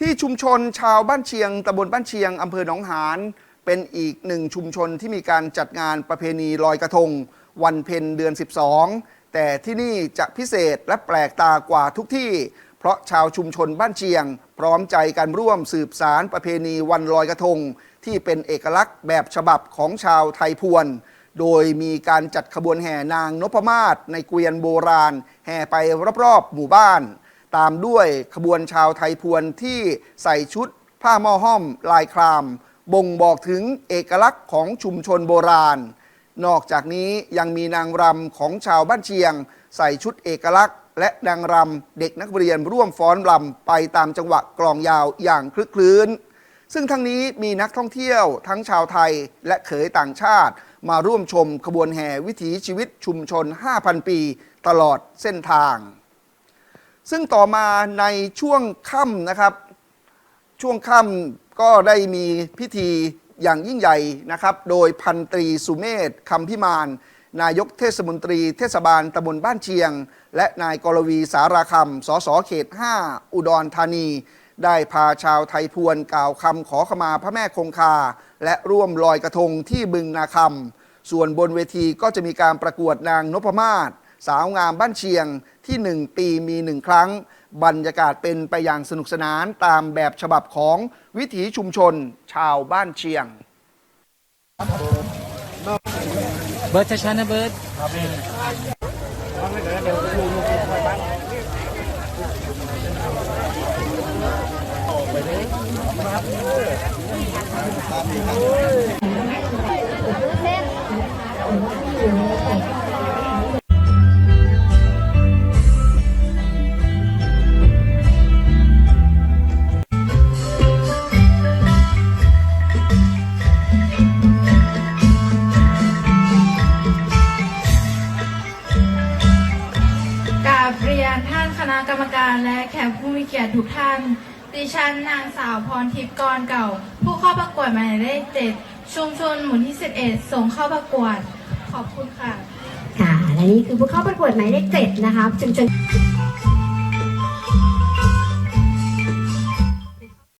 ที่ชุมชนชาวบ้านเชียงตำบลบ้านเชียงอำเภอหนองหานเป็นอีกหนึ่งชุมชนที่มีการจัดงานประเพณีลอยกระทง วันเพ็ญเดือน 12 แต่ที่นี่จะพิเศษและแปลกตากว่าทุกที่ เพราะชาวชุมชนบ้านเชียง พร้อมใจกันร่วมสืบสารประเพณีวันลอยกระทง ที่เป็นเอกลักษณ์แบบฉบับของชาวไทยพวน โดยมีการจัดขบวนแห่นางนพมาศในเกวียนโบราณ แห่ไปรอบๆ หมู่บ้าน ตามด้วยขบวนชาวไทยพวนที่ใส่ชุดผ้าหม้อห้อมลายคราม บ่งบอกถึงเอกลักษณ์ของชุมชนโบราณ นอกจากนี้ยังมีนางรำของชาวบ้านเชียง ใส่ชุดเอกลักษณ์ และนางรำเด็กนักเรียนร่วมฟ้อนรำไปตามจังหวะกลองยาวอย่างคลึกคลื้น ซึ่งทั้งนี้มีนักท่องเที่ยวทั้งชาวไทยและเขยต่างชาติ มาร่วมชมขบวนแห่วิถีชีวิตชุมชน 5,000 ปี ตลอดเส้นทาง ซึ่งต่อมาในช่วงค่ำนะครับ ช่วงค่ำก็ได้มีพิธีอย่างยิ่งใหญ่นะครับ โดยพันตรีสุเมธคำพิมานนายกเทศมนตรีเทศบาลตำบลบ้านเชียง และนายกรวีสาราคำสสเขต 5 อุดรธานี ได้พาชาวไทยพวนกล่าวคำขอขมาพระแม่คงคา และร่วมลอยกระทงที่บึงนาคำส่วนบนเวทีก็จะมีการประกวดนางนพมาศ สาวงามบ้านเชียงที่ 1 ปีมีหนึ่งครั้ง บรรยากาศเป็นไปอย่างสนุกสนานตามแบบฉบับของวิถีชุมชนชาวบ้านเชียง เบิร์ดช้าๆนะเบิร์ดก ณะกรรมการและแขกผู้มีเกียรติทุกท่าน ดิฉันนางสาวพรทิพย์กรเก่า ผู้เข้าประกวดหมายเลขเจ็ดชุมชนหมู่ที่ 11 ส่งเข้าประกวด ขอบคุณค่ะ ค่ะ และนี่คือผู้เข้าประกวดหมายเลขเจ็ดนะคะชุมชน